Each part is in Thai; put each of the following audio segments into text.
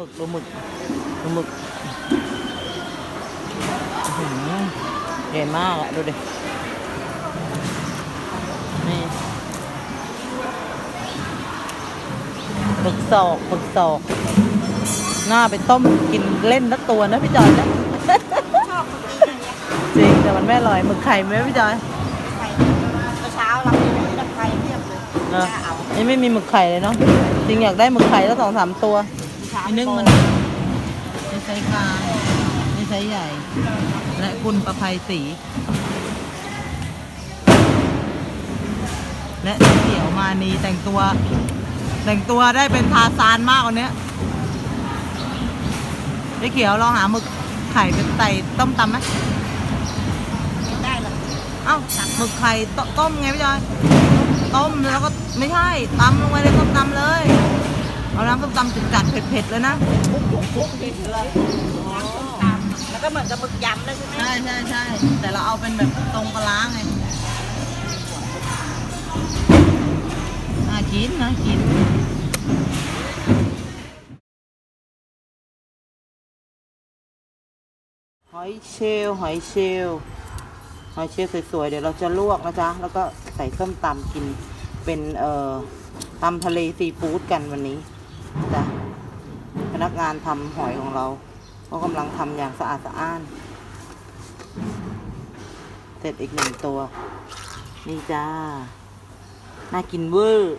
หมึกดูหมึกดูหมึกอื้อหือใหญ่มากอะดูดินี่หมึกศอกหมึกศอกหน้าไปต้มกินเล่นนักตัวนะพี่จอยนะชอบคนนี้อย่างเงี้ยจริงแต่มันไม่อร่อยหมึกไข่ไหมพี่จอยไข่เมื่อเช้าเราไปดับไฟเทียบเลยเออแค่เอานี่ไม่มีหมึกไข่เลยเนาะจริงอยากได้หมึกไข่แล้วสองสามตัวเช้าไอ้นึ่งมันในไซส์กลางในไซส์ใหญ่ และคุณประภัยศรีและเขียวมานีแต่งตัว แต่งตัวได้เป็นทาซานมากกว่านี้ไอ้เขียวลองหาหมึกไข่เป็นใส่ต้มตำไหมกินได้เลยเอ้าหมึกไข่ตต้มไงพี่จอย ต้มแล้วก็ไม่ใช่ตำลงไปในต้มตำเลย เอาน้ำต้มตำจัดๆเผ็ดๆเลยนะคุกๆกินเลยน้ำส้มตำแล้วก็เหมือนกับหมึกยำเลยใช่ไหมใช่ใช่ใช่แต่เราเอาเป็นแบบตรงปลาร้าไงน่ากินน่ากินหอยเชลล์หอยเชลล์หอยเชลล์สวยๆ เดี๋ยวเราจะลวกนะจ๊ะ แล้วก็ใส่ส้มตำกินเป็นเอ่อตำทะเลซีฟู้ดกันวันนี้ จ้ะพนักงานทำหอยของเราก็กำลังทำอย่างสะอาดสะอ้าน เสร็จอีกหนึ่งตัว นี่จ้า น่ากินเวอร์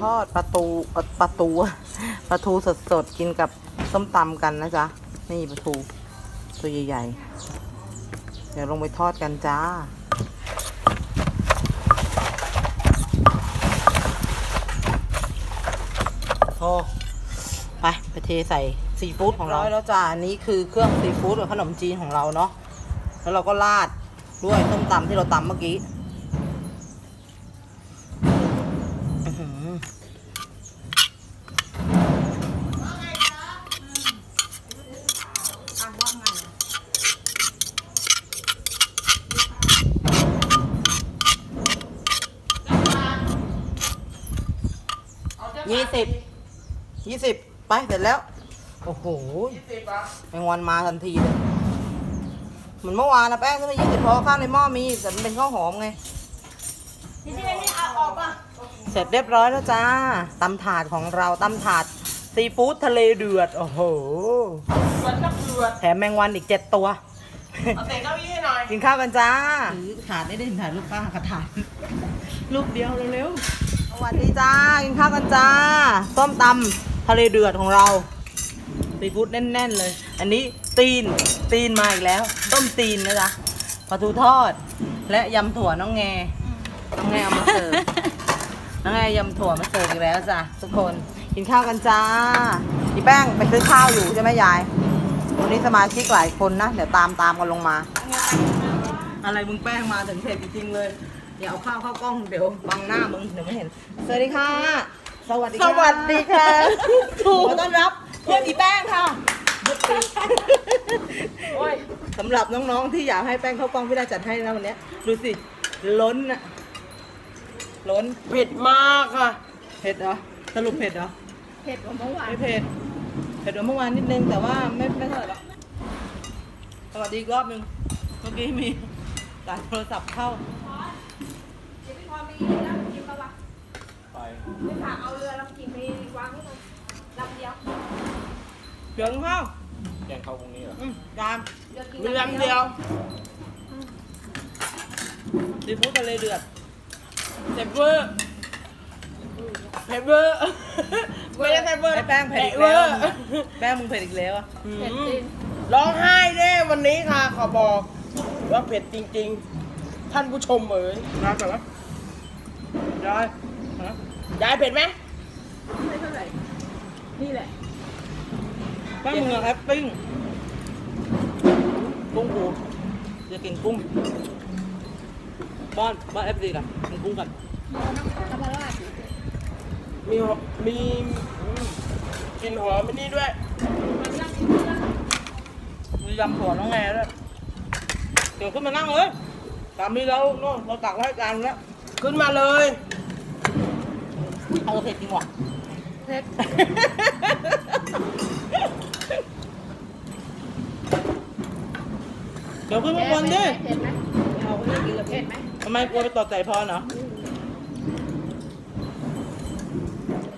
ทอดปลาตูปลาตูปลาทูสดๆกินกับส้มตำกันนะจ๊ะ นี่ปลาทูตัวใหญ่ๆ เดี๋ยวลงไปทอดกันจ้า พอไปไปเทใส่ซีฟู้ดของเราแล้วจ้าอันนี้คือเครื่องซีฟู้ดกับขนมจีนของเราเนาะแล้วเราก็ราดด้วยส้มตำที่เราตำเมื่อกี้อื้อหือยี่สิบยี่สิบไปเสร็จ แล้ว โอ้โหแมงวันมาทันทีเลย เหมือนเมื่อวานนะแป้งซื้อมายี่สิบพอข้าวในหม้อมีแต่มันเป็นข้าวหอมไงที่นี่นี่เอาออกป่ะเสร็จเรียบร้อยแล้วจ้าตำถาดของเราตำถาดซีฟู้ดทะเลเดือด โอ้โห สวนกับเดือดแถมแมงวันอีกเจ็ดตัว เอาเศษเก้าอี้หน่อย กินข้าวกันจ้าถาดได้ได้ถ่ายรูปป้ากับถาดรูปเดียวเร็วๆสวัสดีจ้า กินข้าวกันจ้า ต้มตำ ทะเลเดือดของเราซีฟู้ดแน่น ๆ เลย อันนี้ตีนตีนมาอีกแล้ว ต้มตีนนะจ๊ะปลาทูทอด และยำถั่วน้องแงน้องแงเอามาเสิร์ฟน้องแงยำถั่วมาเสิร์ฟอีกแล้วจ้ะทุกคนกินข้าวกันจ้าพี่แป้งไปซื้อข้าวอยู่ใช่ไหมยายวันนี้สมาชิกหลายคนนะเดี๋ยวตามตามกันลงมา อะไรมึงแป้งมาถึงเสร็จจริงๆเลยอย่าเอาข้าวเข้ากล้องเดี๋ยวบังหน้ามึงเดี๋ยวไม่เห็นสวัสดีค่ะ สวัสดีสวัสดีค่ะขอต้อนรับเพื่อนอีแป้งค่ะโอ้ยสำหรับน้องๆที่อยากให้แป้งเข้ากล้องพี่ได้จัดให้นะวันเนี้ยดูสิ ล้นอะล้นเผ็ดมากค่ะ เผ็ดเหรอ สรุปเผ็ดเหรอ เผ็ดกว่าเมื่อวานไม่เผ็ด เผ็ดกว่าเมื่อวานนิดนึงแต่ว่าไม่ไม่เท่าไหร่หรอกสวัสดีอีกรอบนึงเมื่อกี้มีสายโทรศัพท์เข้า ไม่ฝากเอาเรือลำกินไปวางไว้ตรงลำเดียวเดี๋ยวเข้าแกงเข้าพรุ่งนี้เหรออืมจานเรือกินมีลำเดียวซีฟู้ดทะเลเดือดเผ็ดเวอร์เผ็ดเวอร์ไม่ได้เผ็ดเวอร์ไอ้แป้งเผ็ดอีกเวแล้อวร์แป้งมึงเผ็ดอีกแล้วอะเผ็ดจริงร้องไห้แน่วันนี้ค่ะขอบอกว่าเผ็ดจริง ๆ ท่านผู้ชมเอ๋ยมาก่อนวะยายฮะ ยายเผ็ดไหมไม่เท่าไหร่ นี่แหละแป้งมึงอะแอปปิ้งกุ้งกูจะกินกุ้งบ้านบ้านเอฟซีกันกินกุ้งกันมีหอมมีอืมกลิ่นหอมอันนี้ด้วยมียำถั่วน้องแง่ด้วยเดี๋ยวขึ้นมานั่งเลยสามีเราโน่นเราตักไว้ให้จานแล้วขึ้นมาเลย เอาเผ็ดจริงว่ะเผ็ดเดี๋ยวขึ้นมาบนดิเผ็ดไหมเอาไม่กินกับเผ็ดไหมทำไมกลัวไปตอดใจพรเหรอ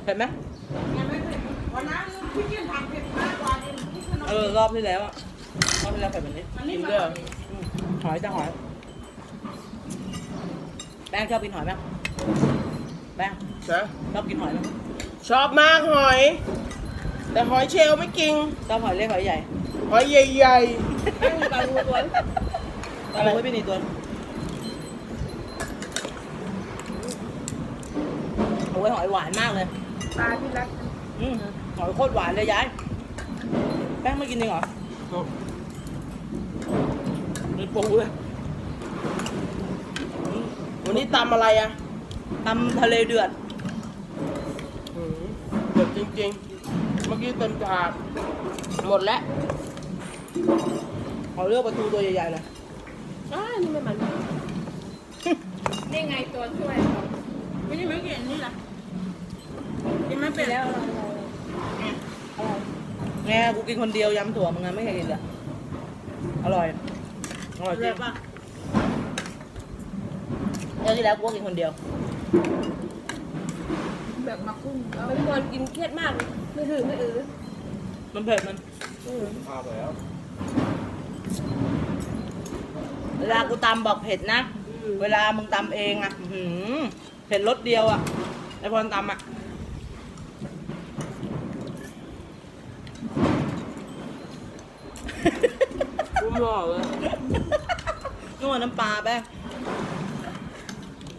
เผ็ดไหมวันนั้นพี่เกียนทำเผ็ดมากกว่านี้ที่ขนมเออรอบที่แล้วอะรอบที่แล้วเผ็ดแบบนี้กินด้วยเหรออืมหอยจะหอย แป้งชอบกินหอยไหม แป้งนะชอบกินหอยไหมชอบมากหอย แต่หอยเชลล์ไม่กิน ชอบหอยเล็กหอยใหญ่หอยใหญ่ปลาทูตัวเอาไว้พี่นี่ตัวโอ้ยหอยหวานมากเลยปลาที่รักอืมหอยโคตรหวานเลยยาย แป้งไม่กินจริงเหรอๆมีปูเลยวันนี้ตำอะไรอะ ตำทะเลเดือดอืมเด็ดจริงๆ เมื่อกี้เต็มถาดหมดแล้ว ขอเลือกปลาทูตัวใหญ่ๆเลยอ้านี่ไม่มันนี่ไงตัวช่วยไม่ได้ไม่กินนี่นะกินไม่เป็นแล้วแง่กูกินคนเดียวยำถั่วมึงไงไม่เคยกินเลยอร่อย อร่อยจริงป่ะเออที่แล้วกูก็กินคนเดียว แบบมากุ้งไม่ควรกินเครียดมาก ไม่ถือไม่อือมันเผ็ดมันเวลากูตำบอกเผ็ดนะ เวลามึงตำเองอะอื้อหือเผ็ดรสเดียวอะไอพรตำอะกูหมอเลยนวดน้ำปลาแป้ง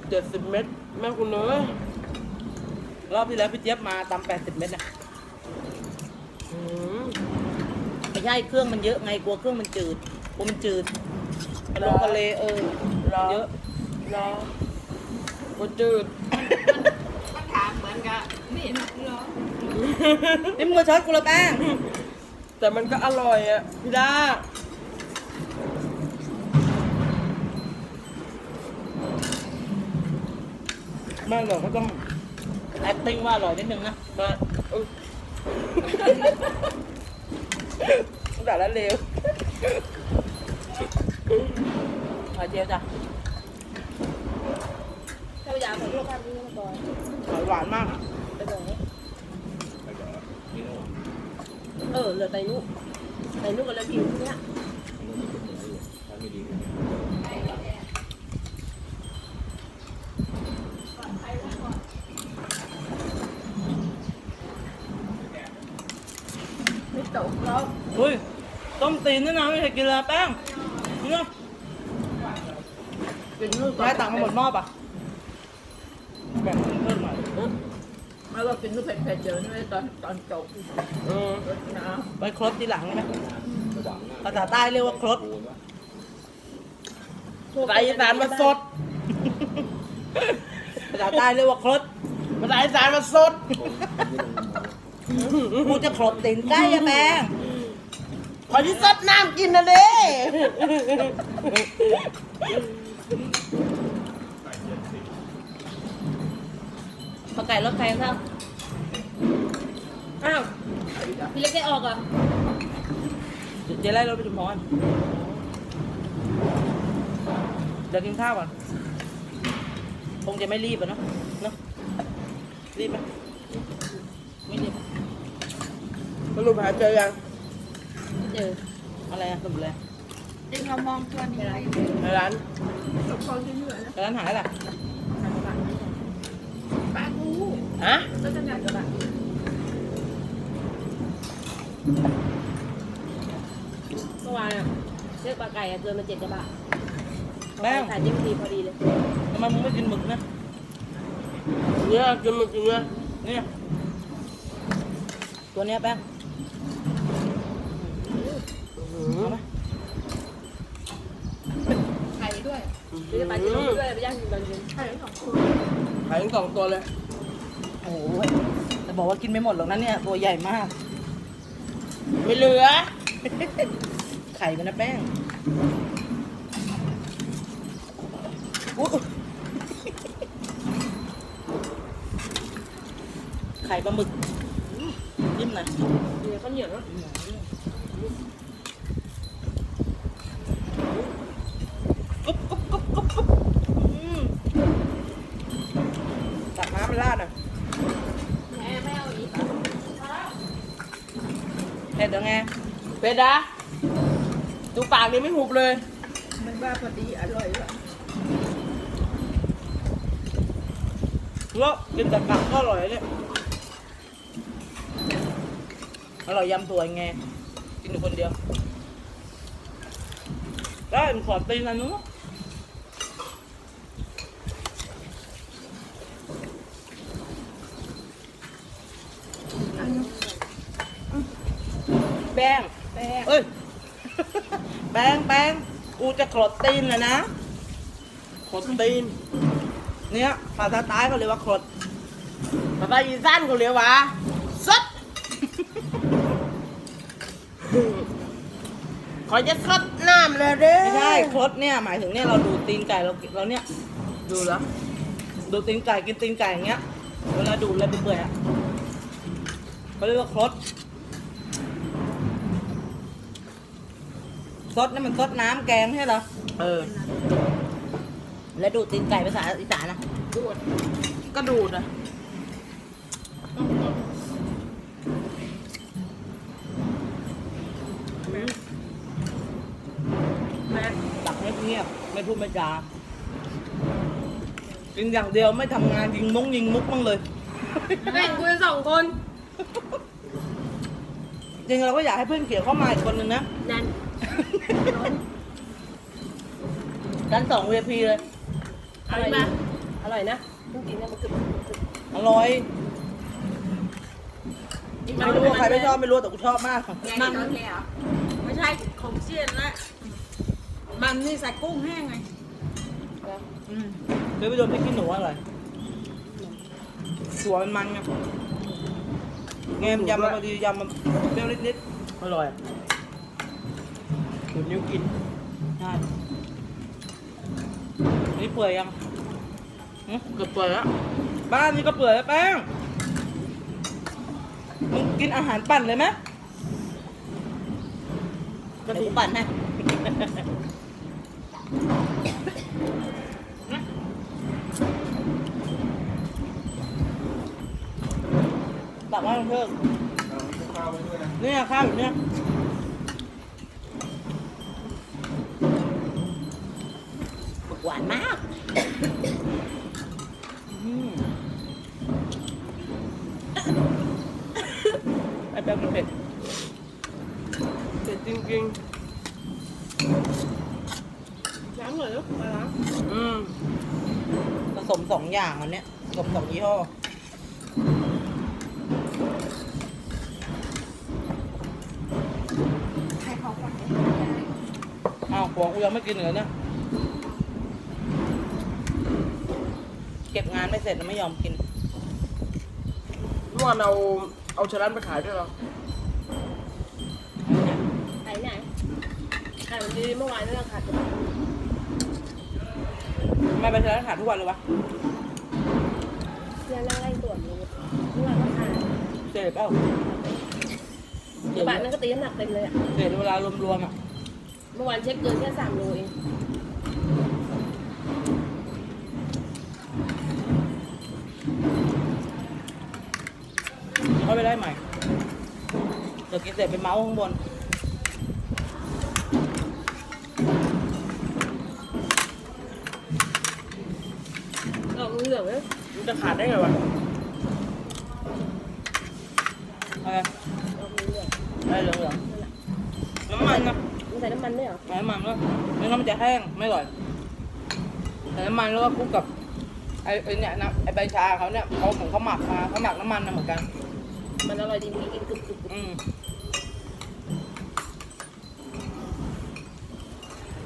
เจ็ดสิบเม็ดแม่คุณเนยรอบที่แล้วพี่เจี๊ยบมาตำแปดสิบเม็ดนะอืมไม่ใช่เครื่องมันเยอะไงกลัวเครื่องมันจืดกลัวมันจืดไปลงทะเลเออเยอะรอก็จืดมันถามเหมือนกันนี่นะเหรอนี่มึงมาช็อตกูละแป้งแต่มันก็อร่อยอะพี่ดา แม่เราก็ต้อง acting ว่าอร่อยนิดนึงนะมาเออแต่ละเร็วหอยเจียวจ้ะถ้าอยากขอโทษครับนี่มาก่อนหอยหวานมากไปไหนเออเหลือไตนุไตนุกับแล้วผิวเนี้ย ไม่ตกแล้ว อุ้ย ตีนนี่นะไม่เคยกินเลยแป้งเนี่ยกินนู่นก่อนได้ตังค์มาหมดหม้อปะแบ่งเพิ่มหน่อยไม่ว่ากินนู่นเผ็ดๆเดี๋ยวนี่ตอนตอนจบเออนะไปครบทีหลังได้ไหมภาษาใต้เรียกว่าครบภาษาอีสานมาสดภาษาใต้เรียกว่าครบภาษาอีสานมาสดกูจะครบตีนใกล้อะแป้ งขอที่สดน้ำกินนะเด้ปลาไก่รถใครครับอ้าว พี่เล็กได้ออกเหรอะเจ๊ไล่รถไปชุมพรเดี๋ยวกินข้าวก่อนคงจะไม่รีบอะเนาะเนาะรีบไหมไม่รีบ สรุปหาเจอยัง เจอ อะไรอะสรุปเลยจริงเรามองตัวนี้อะไรในร้านเราพอที่เหนื่อยแล้วแต่ร้านหายแหละปลากูฮะก็จะหนักกระบะเมื่อวานอะเลือกปลาไก่อะเกินมาเจ็ดกระบะแป้งขายจิ้มทีพอดีเลยทำไมมึงไม่กินหมึกนะเนี่ยกินมากินเนี่ยเนี่ยตัวเนี้ยแป้ง อื้อหื เอา อ ไหม ไข่ ด้วยหรือจะปลาจิ้มด้วยไปย่างกินตอนเย็นไข่ทั้งสองตัวขายทั้งสองตัวเลย โอ้โหแต่บอกว่ากินไม่หมดหรอกนะเนี่ยตัวใหญ่มาก ไม่เหลือ ไข่มันนะแป้งอุ๊ยไข่ปลาหมึกจิ้มหน่อยเดี๋ยวข้าวเหนียวเนอะกุ๊บกุ๊บกุ๊บกุ๊บกุ๊บอืม ตักน้ำมันราดอะแม่ไม่เอาอีกเผ็ดยังไงเป็ดนะดูปากนี่ไม่หุบเลย มันว่าพอดีอร่อยว่ะแล้วกินแต่ผักก็อร่อยเนี่ยอร่อยยำตัวไงกินอยู่คนเดียว ได้ขอตีนอันนู้นแป้ง แป้ง เอ้ย แป้งแป้งกูจะขลด ตีนเลยนะขนตีน เนี่ยภาษาใต้เขาเรียกว่าขลดภาษาอีสานเขาเรียกว่าสดขอจะสดน้ำเลยเด้อไม่ใช่ครดเนี่ยหมายถึงเนี่ยเราดูตีนไก่เราเราเนี่ย ดูแล้วดูตีนไก่กินตีนไก่อย่างเงี้ยเวลาดูดอะไรเปื่อยๆอะเขาเรียกว่าครด ซดนี่มันซดน้ำแกงใช่เหรอ เออ แล้วดูดตีนไก่ภาษาอีสานนะดูดก็ดูดอะแม่ตักเงียบๆไม่พูดไม่จากินอย่างเดียวไม่ทำงานยิงมุกยิงมุกบ้างเลยแบ่งคุยสองคน จริงๆเราก็อยากให้เพื่อนเขียวเข้ามาอีกคนนึงนะ นั่น ชั้นสองเวพีเลยอร่อยนะอร่อยนะเพิ่งกินเนี่ยมันกรึบกรึบอร่อย ไม่รู้ว่าใครไม่ชอบไม่รู้แต่กูชอบมาก มันไม่ใช่ของเชียนนะมันนี่ใส่กุ้งแห้งไงอืมเดี๋ยวไปโดนพริกขี้หนูอร่อยสัวมันมันไงเงมยำมันพอดียำมันเปรี้ยวนิดอร่อย ดูดนิ้วกินๆใช่นี่เปื่อยยังหึเกือบเปิดแล้วบ้านนี้ก็เปื่อยแล้วแป้งมึงกินอาหารปั่นเลยไหมก็เดี๋ยวดีกูปั่นให้ ตักมาเพิ่มเนี่ยข้าวอยู่เนี่ยหวานมากอืมไอ้แป๊บมันเผ็ด เผ็ดจริง ล้างเลยลูกมาล้าง ๆ อืม ผสมส องอย่างอันเนี้ยผสมสองยี่ห้อให้เขาก่อนอ้าวของกูยังไม่กินเหรอเนี่ยเก็บงานไม่เสร็จแล้วไม่ยอมกินเมื่อวานเอาเอาชะลันไปขายด้วยเหรอไหนไหนขายวันนี้เมื่อวานนี่เราขาดไม่ไปเทร้านอาหารทุกวันเลยวะ เพื่อนนั่งไล่ตรวจเลยเมื่อวานก็ขาดเสร็จเปล่ากระบะนั่นก็ตีน้ำหนักเต็มเลยอะ เสร็จเวลารวมๆอะเมื่อวานเช็คเกินแค่สามโลเองเขาไปได้ใหม่เดี๋ยวกินเสร็จไปเมาส์ข้างบน จะขาดได้ไงวะอะไรออกเหลืองได้เหลืองๆนั่นแหละๆน้ำมันนะมันใส่น้ำมันด้วยเหรอใส่น้ำมันก็ไม่งั้นมันจะแห้งไม่อร่อยใส่น้ำมันแล้วก็คลุกกับไอ้ไอ้เนี่ยนะไอ้ใบชาเขาเนี่ยเขาผมเขาหมักมาเขาหมักน้ำมันนะเหมือนกัน มันอร่อยดีมีกินกรึบกรึบกรึบอืม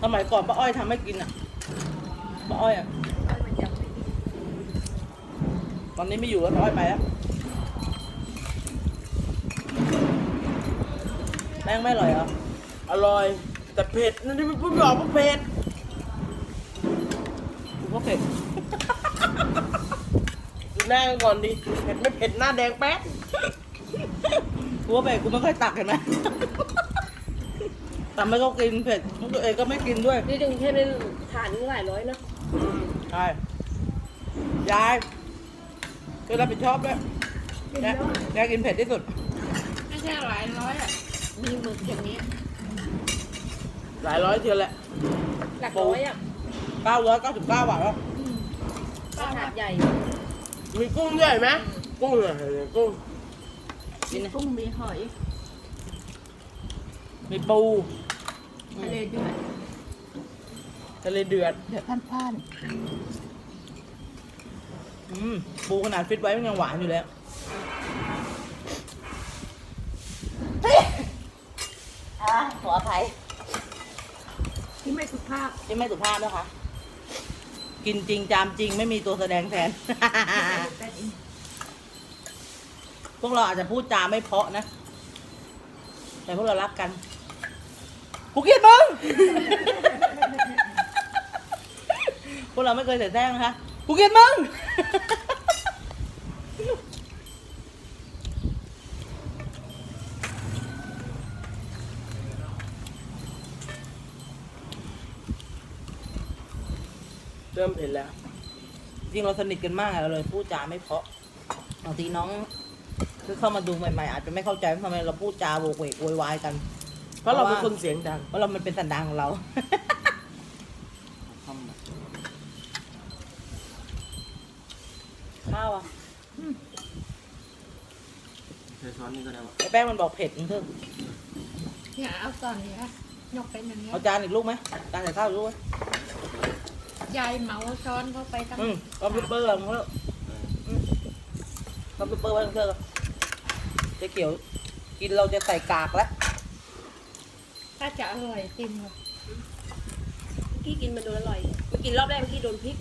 สมัยก่อนป้าอ้อยทำให้กินอะป้าอ้อยอะ ตอนนี้ไม่อยู่แล้วป้าอ้อยไปแล้วแป้งไม่อร่อยเหรอ อร่อย แต่เผ็ดนั่นที่มันพูดไม่ออกว่าเผ็ดโอเคดูหน้ากันก่อนดิเผ็ดไม่เผ็ดหน้าแดงแป๊ดกูว่าเผ็ดกูไม่ค่อยตักเห็นไหมแต่ไม่ก็กินเผ็ดตัวเองก็ไม่กินด้วย นี่ถึงแค่เป็นฐานนึงหลายร้อยนะใช่ยาย คือรับผิดชอบด้วยยายยายกินเผ็ดที่สุด ไม่ใช่หลายร้อยอะ มีหมึกอย่างนี้ หลายร้อยเทียวแหละหลักร้อยอะเก้าร้อยเก้าสิบเก้าบาทแล้วก็ถาดใหญ่มีกุ้งด้วยไหมกุ้งเหรอกุ้งนี่นะกุ้งมีหอย มีปูทะเลเดือดทะเลเดือดเดือดพันพัน อืมปูขนาดฟิตไว้มันยังหวานอยู่แล้วอะขออภัยที่ไม่สุภาพที่ไม่สุภาพนะคะ กินจริงจามจริงไม่มีตัวแสดงแทน พวกเราอาจจะพูดจาไม่เพราะนะ แต่พวกเรารักกันกูเกลียดมึง พวกเราไม่เคยเสียแซงนะคะ กูเกลียดมึง เริ่มเผ็ดแล้ว จริงเราสนิทกันมากอะเราเลยพูดจาไม่เพราะบางทีน้องคือเข้ามาดูใหม่ๆ อาจจะไม่เข้าใจว่าทำไมเราพูดจาโวกเวกโวยวายกัน เพราะเราเป็นคนเสียงดัง เพราะเรามันเป็นสันดานของเรา ข้าวอะ เธอช้อนนี่ก็ได้วะไอ้แป้งมันบอกเผ็ดมึงเถอะเนี่ยเอาก่อนเนี่ยยกเป็นอย่างเงี้ยเอาจานอีกลูกไหมจานใส่ข้าวอีกลูกไหมยายเหมาช้อนเข้าไปตั้งอืมคอมพิวเตอร์มึงเถอะอืมคอมพิวเตอร์ไว้มึงเถอะจ๊เขียวกินเราจะใส่กากแล้วถ้าจะอร่อยจริงเลยเมื่อกี้กินมันโดนอร่อยเมื่อกินรอบแรกเมื่อกี้โดนพริก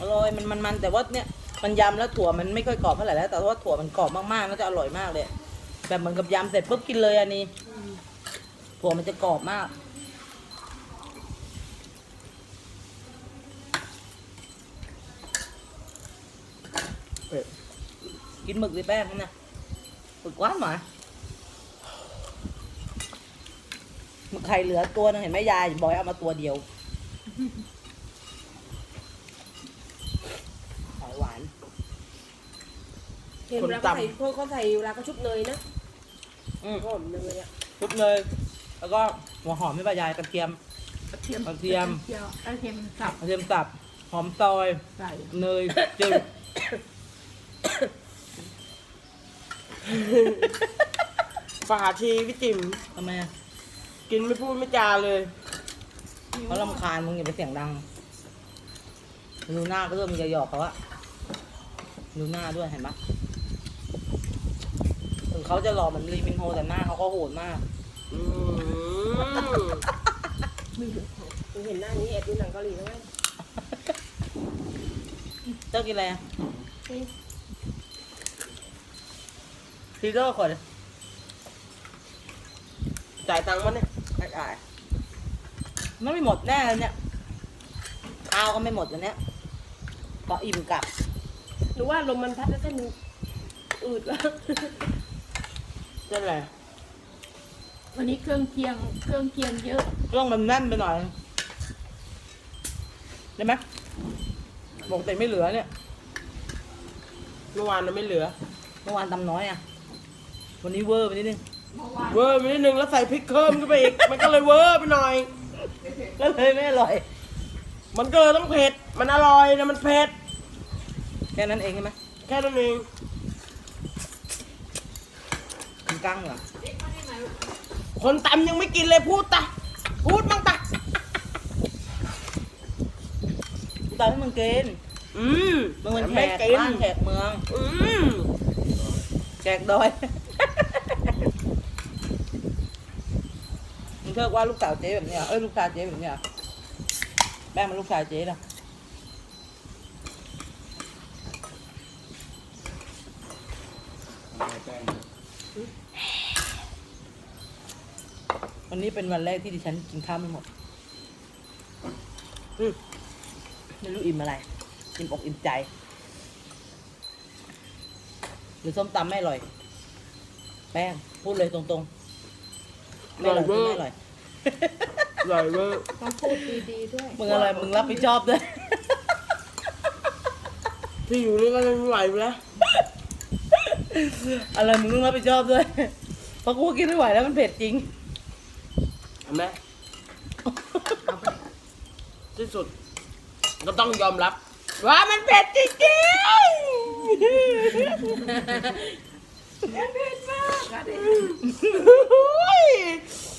อร่อยมันมันมันแต่ว่าเนี่ย มันยำแล้วถั่วมันไม่ค่อยกรอบเท่าไหร่แล้ว แต่ว่าถั่วมันกรอบมากๆน่าจะอร่อยมากเลย แบบเหมือนกับยำเสร็จปุ๊บกินเลยอันนี้ ถั่วมันจะกรอบมาก กินหมึกดิแป้งนะหมึกหวานหมาหมึกไข่เหลือตัวนึงเห็นไหมยายบอกให้เอามาตัวเดียวหอยหวาน เห็นเวลาเขาใส่พวกเขาใส่เวลาเขาชุบเนยนะอืมหอมเนยอะชุบเลย แล้วก็หัวหอมไม่ปะยายกระเทียม กระเทียมกระเทียมเจียวกระเทียมสับกระเทียมสับหอมซอยใส่เนยจืดฝาชีพี่จิ๋มทำไมอะกินไม่พูดไม่จาเลย เขาลำคาญมึงอย่าไปเสียงดังดูหน้าก็เริ่มมีจะหยอกเขาอะดูหน้าด้วยเห็นปะถึง เขาจะหล่อเหมือนลีมินโฮแต่หน้าเขาก็โหดมาก อืมผมเห็นหน้านี้แอบดูหนังเกาหลีแล้วไงเจ้ากินอะไรอะซีโร่ก่อนเลยจ่ายตังค์มันเนี่ยไม่ได้มันไม่หมดแน่เลยเนี่ยข้าวก็ไม่หมดวันเนี้ยก็อิ่มกลับ หรือว่าลมมันพัดแล้วเส้นมันอืดแล้ว นั่นแหละวันนี้เครื่องเคียง เครื่องเคียงเยอะเครื่องมันแน่นไปหน่อยได้ไหมบอกแต่ไม่เหลือเนี่ยเมื่อวานเราไม่เหลือ เมื่อวานตำน้อยอะ วันนี้เวอร์ไปนิดนึง เมื่อวานเวอร์ไปนิดนึงแล้วใส่พริกเพิ่มขึ้นไปอีก มันก็เลยเวอร์ไปหน่อย ก็เลยไม่อร่อย มันก็เลยต้องเผ็ด มันอร่อยนะมันเผ็ด แค่นั้นเองใช่ไหมแค่นั้นเอง กินกั้งเหรอ คนตำยังไม่กินเลยพูดตะ พูดมั่งตะกูตามให้มึงกิน อืมมึงเป็นแขไม่กกินบ้านแขกเมือง อืมแขกดอยมึงเทิกว่าลูกสาวเจ๊แบบเนี้ยเอ้ยลูกชายเจ๊แบบเนี้ยแม่มันลูกชายเจ๊นะ วันนี้เป็นวันแรกที่ดิฉันกินข้าวไม่หมดอืมไม่รู้อิ่มอะไร อิ่มอกอิ่มใจ หรือส้มตำไม่อร่อย แป้ง พูดเลยตรงๆ ไม่อร่อยคือไม่อร่อยอร่อยเวอร์ต้องพูดดีๆด้วยมึงอะไร มึงรับผิดชอบด้วยพี่อยู่นี่ก็ไม่ไหวแล้ว อะไรมึงต้องรับผิดชอบด้วย เพราะกูกินไม่ไหวแล้วมันเผ็ดจริงเห็นไหมที่สุดก็ต้องยอมรับ ว่ามันเผ็ดจริงๆ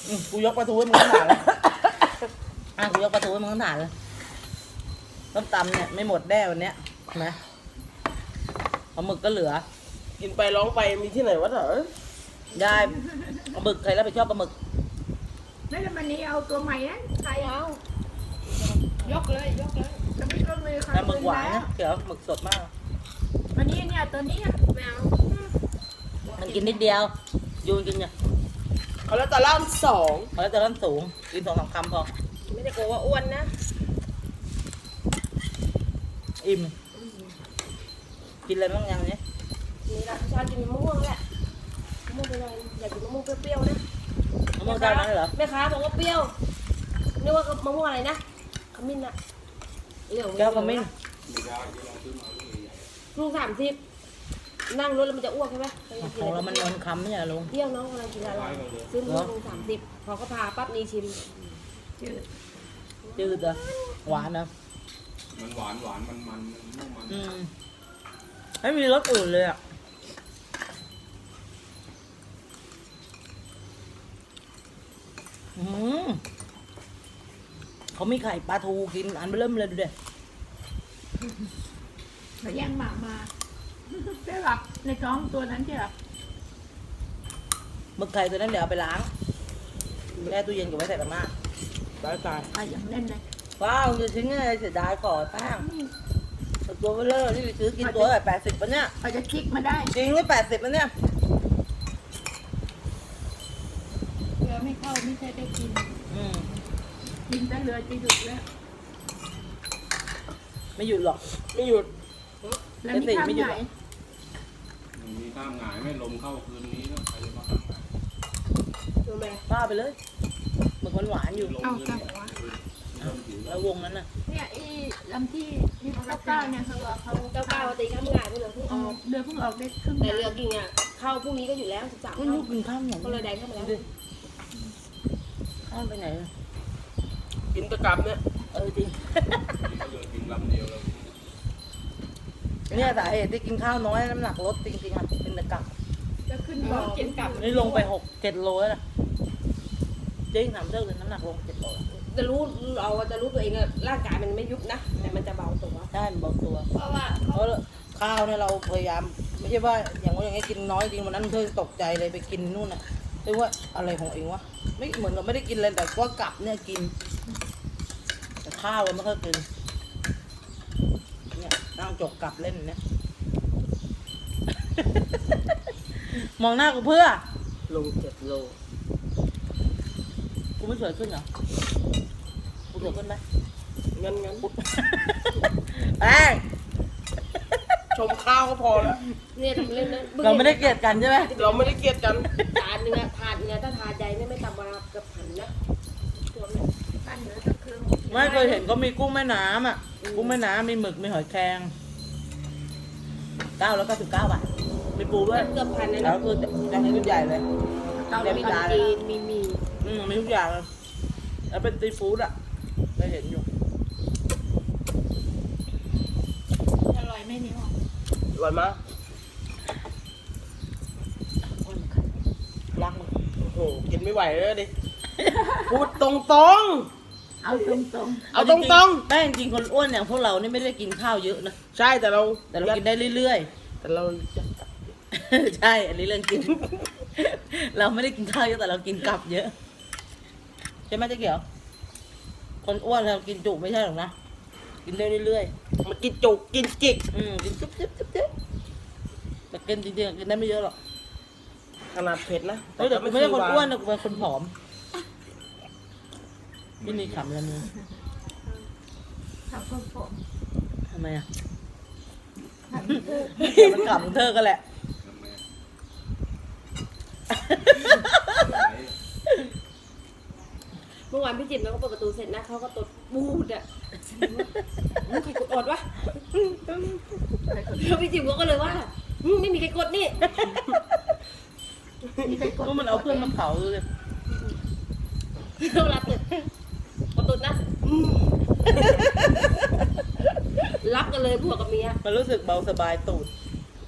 อืมกูยกปลาทูให้มึงทั้งถาดเลยอะกูยกปลาทูให้มึงทั้งถาดเลยต้มตำเนี่ยไม่หมดแน่วันเนี้ยเห็นไหมปลาหมึกก็เหลือ กินไปร้องไปมีที่ไหนวะเถอะได้ปลาหมึกใครรับผิดชอบปลาหมึก ไม่แล้วมันนี้เอาตัวใหม่นะใครเอายกเลยยกเลยจะไม่ก็เลยค่ะแต่หมึกหวานนะเขียวหมึกสดมาก วันนี้เนี่ยตัวนี้อะไม่เอามันกินนิดเดียว ยูนกินเนี่ยเขาแล้วแต่ล่ามสองเขาจะเริ่มสูงกินสองสามคำพอไม่ได้กลัวว่าอ้วนนะ อิ่ม กินอะไรบ้างยังเนี้ยนี่เราชอบกินมะม่วงแหละมะม่วงเป็นอะไรอยากกินมะม่วงเปรี้ยวๆนะ มะม่วงเจ้านั้นเหรอ แม่ค้าบอกว่าเปรี้ยวนึกว่ามะม่วงอะไรนะขมิ้นอะเหลืองแก้วขมิ้นลูกสามสิบนั่งรถแล้วมันจะอ้วกใช่ไหมไปกิของอะไรเรามันนวลคำไม่ใช่เหรอลุงเที่ยวน้องกำลังกินอะไรซื้อมาลูกสามสิบพอเขาพาปั๊บนี่ชิมจืดเหรอหวานนะมันหวานหวานมันมันมันนุ่มมันอืมไม่มีรสอื่นเลยอะอืม เขามีไข่ปลาทูกินอันเริ่มเลยดูเด็เขาแย่งหมากมาใช่หรอในท้องตัวนั้นใช่หรอหมึกไข่ตัวนั้นเดี๋ยวเอาไปล้างแช่ตู้เย็นกับไว้ใส่ตะมาตายตายอะอย่างเล่นเลยว้าวจะทิ้งอะไรเสียดายก่อนตั้งตัวเบลเลอร์ที่ไปซื้อกินตัวแบบแปดสิบปะเนี่ยเขาจะคลิกมาได้ จริงหรือแปดสิบปะเนี่ย เรือไม่เข้าไม่ใช่ได้กิน อืม กินแต่เรือจะหยุดแล้วไม่หยุดหรอก ไม่หยุด แล้วมีข้ามไหนมันมีข้ามหงายไม่ลมเข้าคืนนี้แล้วใครจะมาข้ามหงายดูไหมบ้าไปเลยหมึกมันหวานอยู่ลมเอาคืนจับนี้หัวลมผิวแล้ววงนั้นน่ะเนี่ยไอ้ลำที่ที่เขาเก้าเนี่ยเขาบอกเขาเจ้าก้าวตีข้ามงานเพื่อนเพิ่งอเอออกเรือเพิ่งออกได้ครึ่งแต่ทางเรือกิ่งอะเข้าพรุ่งนี้ก็อยู่แล้วสิบสามอุ้ยลูกกินข้าวเหนียวก็เลยแดงเข้ามาแล้วข้าวไปไหนอะ กินตะกับเนี่ยเออจริงก็เหลือกินลำเดียวแล้วเนี่ยสาเหตุที่กินข้าวน้อยน้ำหนักลดจริงๆอะเป็นตะกลับจะขึ้นบ่อกินกลับนี่ลงไปหกเจ็ดโลแล้วนะจริงถามเจ้าเลยน้ำหนักลงเจ็ดโลแล้วจะรู้เราจะรู้ตัวเองอะร่างกายมันไม่ยุบนะแต่มันจะเบาตัวได้มันเบาตัว เพราะว่าเพราะข้าวเนี่ยเราพยายามไม่ใช่ว่าอย่างว่าอย่างงี้กินน้อยจริงวันนั้นเธอตกใจเลยไปกินนู่นน่ะเรียกว่าอะไรของเองวะไม่เหมือนกับไม่ได้กินเลยแต่ว่ากลับเนี่ยกินแต่ ข้าวเราไม่ค่อยกิน เนี่ยนั่งจกกลับเล่นเนี่ย มองหน้ากูเพื่อลงเจ็ดโลกูไม่สวยขึ้นเหรอ กูสวยขึ้นไหมงั้นงั้นแป้งชมข้าวก็พอแล้วเนี่ยทำเล่นนะเราไม่ได้เกลียดกันใช่ไหมเราไม่ได้เกลียดกัน ไม่เคยเห็นก็มีกุ้งแม่น้ำอะ กุ้งแม่น้ำมีหมึกมีหอยแครงเก้าแล้วก็สิบเก้าบาทมีปูด้วยเกือบพันนะแล้วคือจานนี้ชุดใหญ่เลยเกาหเดี๋ลียวมีจีนมีมีอืมมีทุกอย่างเลยแล้วเป็นซีฟู้ดอะเคยเห็นอยู่อร่อยไหม่นิ้วอร่อยมากรักมึงโอ้โหกินไม่ไหวเลยดิพูดตรง เอาตรงๆเอาตรงๆ แป้งจริงคนอ้วนอย่างพวกเรานี่ไม่ได้กินข้าวเยอะนะๆใช่แต่เราแต่เรากินได้เรื่อยแต่เราๆ ใช่ อันนี้เรื่องจริง เราไม่ได้กินข้าวเยอะแต่เรากินกลับเยอะ ใช่ไหมเจ๊เกียว คนอ้วนเรากินจุไม่ใช่หรอกนะ กินได้เรื่อยๆมากินจุกกินจิกอืมกินจุ๊บจุ๊บจุ๊บจุ๊บแต่กินจริงๆกินได้ไม่เยอะหรอกขนาดเผ็ดนะเฮ้ยแต่กูไม่ใช่คนวางอ้วนนะกูเป็นคนผอม พี่นี่ขำแล้วมึงๆทำข้าวผมทำไมอะมันขำของเธอกันแหละเมื่อวานพี่จิ๋มแล้วก็เปิดประตูเสร็จนะเขาก็ตดบูดอะมึงใครกดออดวะแล้วพี่จิ๋มก็เลยว่าอืมไม่มีใครกดนี่ก็มันเอาเพื่อนมาเผาเลยเวลาเปิดกด ตดนะอืมรับกันเลยผัวกับเมียมันรู้สึกเบาสบายตูด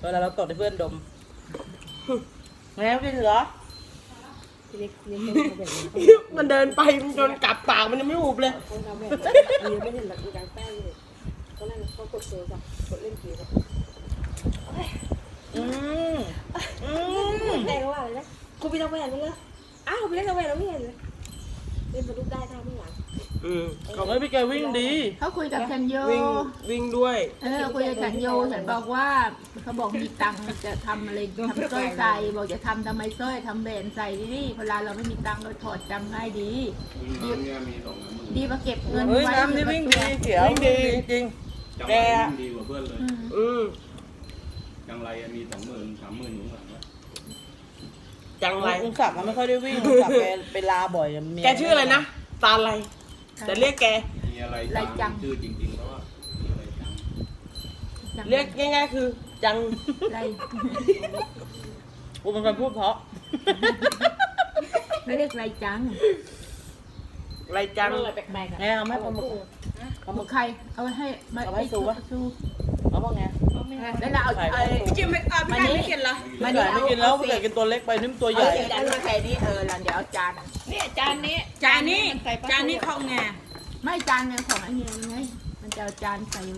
เวลาเราตดให้เพื่อนดมแล้วกินเหรอ ทีนี้นี่ไม่ทำแบบนี้มันเดินไปมันโดนกัดปากมันยังไม่หุบเลย เขาทำแบบนี้ไม่เห็นหลักมีการแป้งเลยก็นั่นเขากดโทรศัพท์กดเล่นเกมอืมอืมแป้งว่าอะไรนะคุณไปทำแหวนมาเลยอ้าวไปเล่นทำแหวนแล้วไม่เห็นเลยเล่นสนุกได้ท่าไม่หลัง อืมของให้พี่แกวิ่งดี เขาคุยกับฉันโย วิ่งวิ่งด้วยเออคุยกับฉันโยฉันบอกว่าเขาบอกมีตังค์จะทำอะไรทำสร้อยใส่บอกจะทำทำไมสร้อยทำแบรนด์ใส่ดิเวลาเราไม่มีตังค์เราถอดจำง่ายดีน้ำเนี่ยมีสองน้ำมือดีมาเก็บเงินเฮ้ยไว้น้ำนี่วิ่งดีเขียววิ่งดีจริง จังแกไรยิ่งดีกว่าเพื่อนเลยอืมอืมจังไรอะมีสองหมื่นสามหมื่นอยู่ข้างหลังแล้วจังไรลุงศักดิ์มันไม่ค่อยได้วิ่งลุงศักดิ์แกไปลาบ่อยเมียแกชื่ออะไรนะตาอะไร แต่เรียกแก มีอะไรจังชื่อจริงๆเพราะว่ามีอะไรจังจังเรียกง่ายๆคือ จังไรกูเป็นคนพูดเพราะไม่เรียกไรจังไรจังอะไรแปลกๆอะไงเอาไหมปลาหมึกเอามาใครเอาไว้ให้มาเอาไว้สูบปะสูบเอาป่ะไง แล้วเราเอาไอ้พี่จิมไม่เอาพี่ไก่ไม่กินเหรอไม่ได้ไม่กินแล้วไม่เคยกินตัวเล็กไปนิ่มตัวใหญ่เศษจานมาใส่นี่เออแล้วเดี๋ยวเอาจานเนี่ยจานนี้จานนี้จานนี้ของไงไม่จานเนี่ยของไอ้เนี่ยไงมันจะเอาจานใส่ห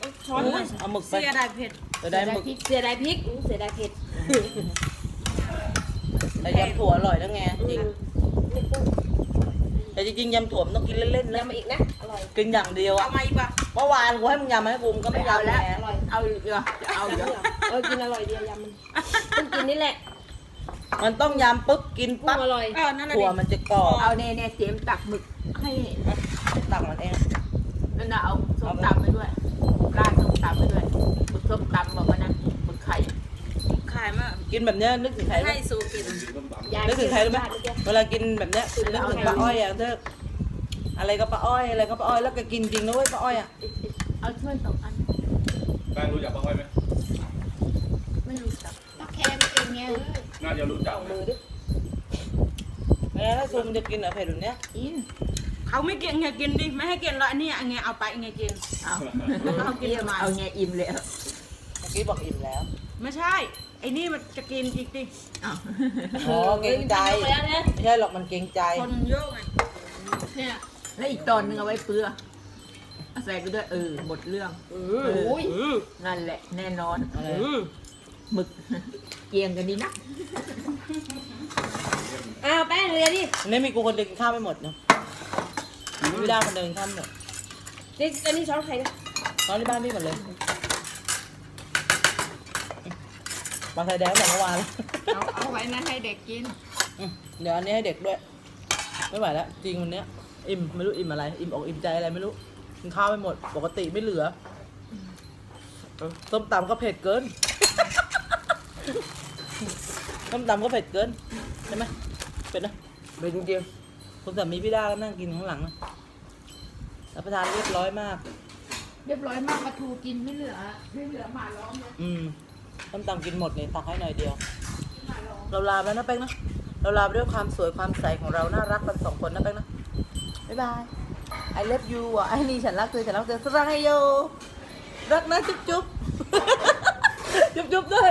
มึกช้อนเอาหมึกไปเสียดายเผ็ดจะได้หมึกเสียดายพริกเสียดายเผ็ดแต่ยำถั่วอร่อยแล้วไงจริง แต่จริงๆยำถั่วมันต้องกินเล่นๆนะยำมาอีกนะ อร่อย กินอย่างเดียวเอาอะมาอีกป่ะเมื่อวานกูให้มึงยำให้กูมึงก็ไม่ไม่เอายำแล้วแหอร่อย เอาอีกเหรอจะเอาอีกเหรอเออ กินอร่อยเดียวยำมันต้องกินนี่แหละมันต้องยำปุ๊บกินกุ้ปั๊งบอร่อย เออนั่นแหละถั่วดิมันจะกรอบเอาเนี่ยเนี่ยเจมส์ตักหมึกให้ตักมันเองนั่นน่ะเอาส้มตำไปด้วยราดส้มตำไปด้วยหมึกส้มตำบอกว่านะหมึกไข่ขายมากินแบบเนี้ยนึกถึงใครไหมให้สูกินกินส้มตำยายนึกถึงใครรู้ไหมเวลากินแบบเนี้ยนึกถึงป้าอ้อยอะเธออะไรก็ป้าอ้อยอะไรก็ป้าอ้อยแล้วก็กินจริงนะเว้ยป้าอ้อยอะเอาถ้วยสองอันแป้งรู้จักป้าอ้อยไหมไม่รู้จักก็แค่ไม่เองไงน่าจะรู้จักมือดิแม่แล้วซูมจะกินเหรอเผ็ดแบบเนี้ยอินเขาไม่กินไงกินดิไม่ให้กินแล้วอันนี้ไงเอาไปไงกินเอาเอากินทำไมเอาไงอิ่มเลยเมื่อกี้บอกอิ่มแล้ว ไม่ใช่ ไอ้นี่มันจะกินอีกดิเอาอ๋อเกรงใจไปแล้วนะไม่ใช่หรอกมันเกรงใจ คนมันเยอะไงเนี่ยแล้วอีกตอนหนึงเอาไว้เปลือเอาใส่ไปด้วยเออหมดเรื่องอืเออมอืมนั่นแหละ แน่นอนอะไรอืมหมึกเกียงกันดีนะอ้าวแป้งเรือดิวันนี้มีกูคนเดียวกินข้าวไม่หมดเนาะไม่ได้คนเดินข้าวไม่หมดนี่อันนี้ช้อนใครนะนอนที่บ้านพี่หมดเลย ปลาไทยแดงแบบเมื่อวานแล้วเอาเอาไว้นะให้เด็กกิน อืมเดี๋ยวอันนี้ให้เด็กด้วย ไม่ไหวแล้วจริงวันเนี้ย อิ่มไม่รู้อิ่มอะไร อิ่มอกอิ่มใจอะไรไม่รู้กินข้าวไม่หมด ปกติไม่เหลือเออส้มตำก็เผ็ดเกิน ส้มตำก็เผ็ดเกินใช่ไหมเผ็ดนะเป็นจริงคุณสามีพี่ด้าก็นั่งกินข้างหลังนะรับประทานเรียบร้อยมาก เรียบร้อยมากปลาทูกินไม่เหลือ ไม่เหลือหมาล้อมเลย อืม ต้มตำกินหมดเลยตักให้หน่อยเดียว เราลาแล้วนะแป้งนะ เราลาด้วยความสวยความใสของเรา น่ารักกันสองคนนะแป้งนะ บ๊ายบาย I love you อะไอ้นี่ฉันรักเธอ ฉันรักเธอสรังให้โย รักนะจุ๊บจุ๊บจุ๊บจุ๊บด้วย